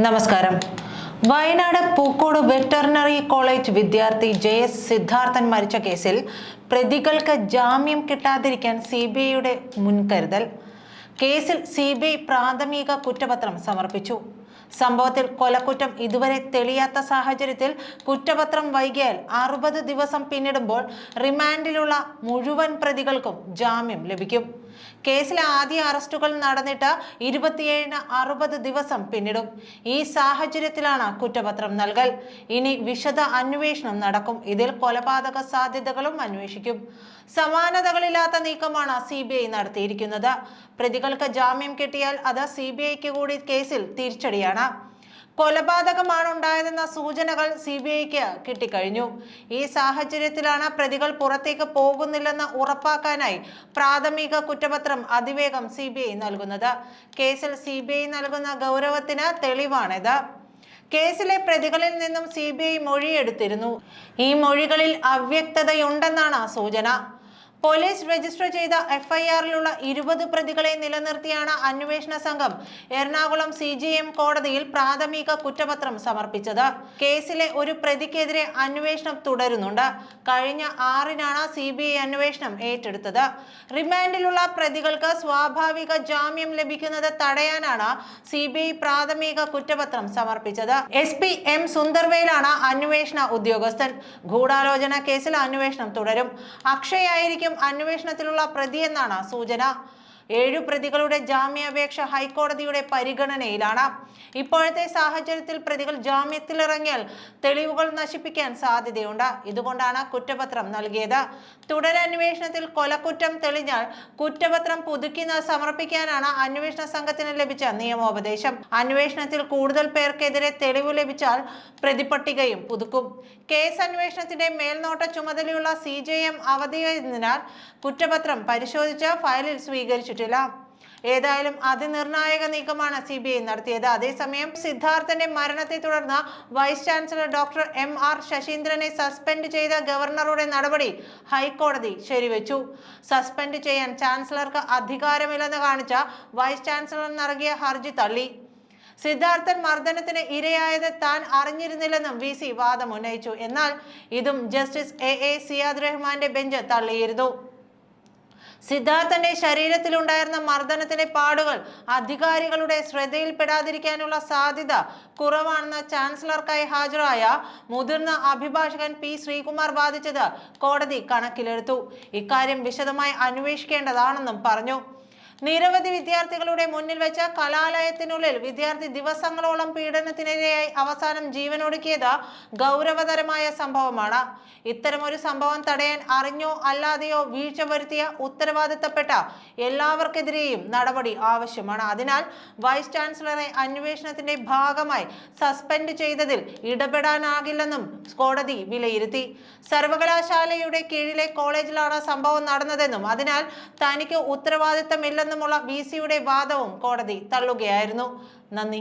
നമസ്കാരം. Wayanad Pookode veterinary college വിദ്യാർത്ഥി J S Siddharthan മരിച്ച കേസിൽ പ്രതികൾക്ക് ജാമ്യം കിട്ടാതിരിക്കാൻ സി ബി ഐയുടെ മുൻകരുതൽ. കേസിൽ സി ബി ഐ പ്രാഥമിക കുറ്റപത്രം സമർപ്പിച്ചു. സംഭവത്തിൽ കൊലക്കുറ്റം ഇതുവരെ തെളിയാത്ത സാഹചര്യത്തിൽ കുറ്റപത്രം വൈകിയാൽ അറുപത് ദിവസം പിന്നിടുമ്പോൾ റിമാൻഡിലുള്ള മുഴുവൻ പ്രതികൾക്കും ജാമ്യം ലഭിക്കും. കേസിലെ ആദ്യ അറസ്റ്റുകൾ നടന്നിട്ട് ഇരുപത്തിയേഴിന് അറുപത് ദിവസം പിന്നിടും. ഈ സാഹചര്യത്തിലാണ് കുറ്റപത്രം നൽകൽ. ഇനി വിശദ അന്വേഷണം നടക്കും. ഇതിൽ കൊലപാതക സാധ്യതകളും അന്വേഷിക്കും. സമാനതകളില്ലാത്ത നീക്കമാണ് സി നടത്തിയിരിക്കുന്നത്. പ്രതികൾക്ക് ജാമ്യം കിട്ടിയാൽ അത് സി കൂടി കേസിൽ തിരിച്ചടിയാണ് കൊലപാതകമാണ് ഉണ്ടായതെന്ന സൂചനകൾ സി ബി ഐക്ക് കിട്ടിക്കഴിഞ്ഞു. ഈ സാഹചര്യത്തിലാണ് പ്രതികൾ പുറത്തേക്ക് പോകുന്നില്ലെന്ന് ഉറപ്പാക്കാനായി പ്രാഥമിക കുറ്റപത്രം അതിവേഗം സി നൽകുന്നത്. കേസിൽ സി നൽകുന്ന ഗൗരവത്തിന് തെളിവാണിത്. കേസിലെ പ്രതികളിൽ നിന്നും സി ബി ഐ മൊഴിയെടുത്തിരുന്നു. ഈ മൊഴികളിൽ അവ്യക്തതയുണ്ടെന്നാണ് സൂചന. പോലീസ് രജിസ്റ്റർ ചെയ്ത എഫ്ഐആറിലുള്ള ഇരുപത് പ്രതികളെ നിലനിർത്തിയാണ് അന്വേഷണ സംഘം. എറണാകുളം സി കോടതിയിൽ പ്രാഥമിക കുറ്റപത്രം സമർപ്പിച്ചത്. കേസിലെ ഒരു പ്രതിക്കെതിരെ അന്വേഷണം തുടരുന്നുണ്ട്. കഴിഞ്ഞ ആറിനാണ് സി ബി ഐ അന്വേഷണം ഏറ്റെടുത്തത്. റിമാൻഡിലുള്ള പ്രതികൾക്ക് സ്വാഭാവിക ജാമ്യം ലഭിക്കുന്നത് തടയാനാണ് സി ബി ഐ പ്രാഥമിക കുറ്റപത്രം സമർപ്പിച്ചത്. എസ് പി എം സുന്ദർവേലാണ് അന്വേഷണ ഉദ്യോഗസ്ഥൻ. ഗൂഢാലോചന കേസിൽ അന്വേഷണം തുടരും. അക്ഷയായിരിക്കും അന്വേഷണത്തിലുള്ള പ്രതിയെന്നാണ് സൂചന. ഏഴു പ്രതികളുടെ ജാമ്യാപേക്ഷ ഹൈക്കോടതിയുടെ പരിഗണനയിലാണ്. ഇപ്പോഴത്തെ സാഹചര്യത്തിൽ പ്രതികൾ ജാമ്യത്തിലിറങ്ങിയാൽ തെളിവുകൾ നശിപ്പിക്കാൻ സാധ്യതയുണ്ട്. ഇതുകൊണ്ടാണ് കുറ്റപത്രം നൽകിയത്. തുടരന്വേഷണത്തിൽ കൊലക്കുറ്റം തെളിഞ്ഞാൽ കുറ്റപത്രം പുതുക്കി സമർപ്പിക്കാനാണ് അന്വേഷണ സംഘത്തിന് ലഭിച്ച നിയമോപദേശം. അന്വേഷണത്തിൽ കൂടുതൽ പേർക്കെതിരെ തെളിവ് ലഭിച്ചാൽ പ്രതിപട്ടികയും പുതുക്കും. കേസ് അന്വേഷണത്തിന്റെ മേൽനോട്ട ചുമതലയുള്ള സി ജെ എം അവധിയായതിനാൽ കുറ്റപത്രം പരിശോധിച്ച് ഫയലിൽ സ്വീകരിച്ചിട്ടില്ല ഏതായാലും അതിനിർണായക നീക്കമാണ് സി ബി ഐ നടത്തിയത്. അതേസമയം സിദ്ധാർത്ഥന്റെ മരണത്തെ തുടർന്ന് vice chancellor doctor M R ശശീന്ദ്രനെ suspend ചെയ്ത ഗവർണറുടെ നടപടി ഹൈക്കോടതി ശരിവെച്ചു. സസ്പെൻഡ് ചെയ്യാൻ ചാൻസലർക്ക് അധികാരമില്ലെന്ന് കാണിച്ച വൈസ് ചാൻസലർ നൽകിയ ഹർജി തള്ളി. സിദ്ധാർത്ഥൻ മർദ്ദനത്തിന് ഇരയായത് താൻ അറിഞ്ഞിരുന്നില്ലെന്നും വി സി വാദം ഉന്നയിച്ചു. എന്നാൽ ഇതും ജസ്റ്റിസ് എ എ സിയാദ് റഹ്മാന്റെ ബെഞ്ച് തള്ളിയിരുന്നു. സിദ്ധാർത്ഥന്റെ ശരീരത്തിലുണ്ടായിരുന്ന മർദ്ദനത്തിന്റെ പാടുകൾ അധികാരികളുടെ ശ്രദ്ധയിൽപ്പെടാതിരിക്കാനുള്ള സാധ്യത കുറവാണെന്ന് ചാൻസലർക്കായി ഹാജരായ മുതിർന്ന അഭിഭാഷകൻ പി ശ്രീകുമാർ വാദിച്ചത് കോടതി കണക്കിലെടുത്തു. ഇക്കാര്യം വിശദമായി അന്വേഷിക്കേണ്ടതാണെന്നും പറഞ്ഞു. നിരവധി വിദ്യാർത്ഥികളുടെ മുന്നിൽ വെച്ച കലാലയത്തിനുള്ളിൽ വിദ്യാർത്ഥി ദിവസങ്ങളോളം പീഡനത്തിനിരയായി അവസാനം ജീവനൊടുക്കിയത് ഗൗരവതരമായ സംഭവമാണ്. ഇത്തരമൊരു സംഭവം തടയാൻ അറിഞ്ഞോ അല്ലാതെയോ വീഴ്ച വരുത്തിയ ഉത്തരവാദിത്തപ്പെട്ട എല്ലാവർക്കെതിരെയും നടപടി ആവശ്യമാണ്. അതിനാൽ വൈസ് ചാൻസലറെ അന്വേഷണത്തിന്റെ ഭാഗമായി സസ്പെൻഡ് ചെയ്തതിൽ ഇടപെടാനാകില്ലെന്നും കോടതി വിലയിരുത്തി. സർവകലാശാലയുടെ കീഴിലെ കോളേജിലാണ് സംഭവം നടന്നതെന്നും അതിനാൽ തനിക്ക് ഉത്തരവാദിത്തമില്ലെന്നുമുള്ള വി സിയുടെ വാദവും കോടതി തള്ളുകയായിരുന്നു. നന്ദി.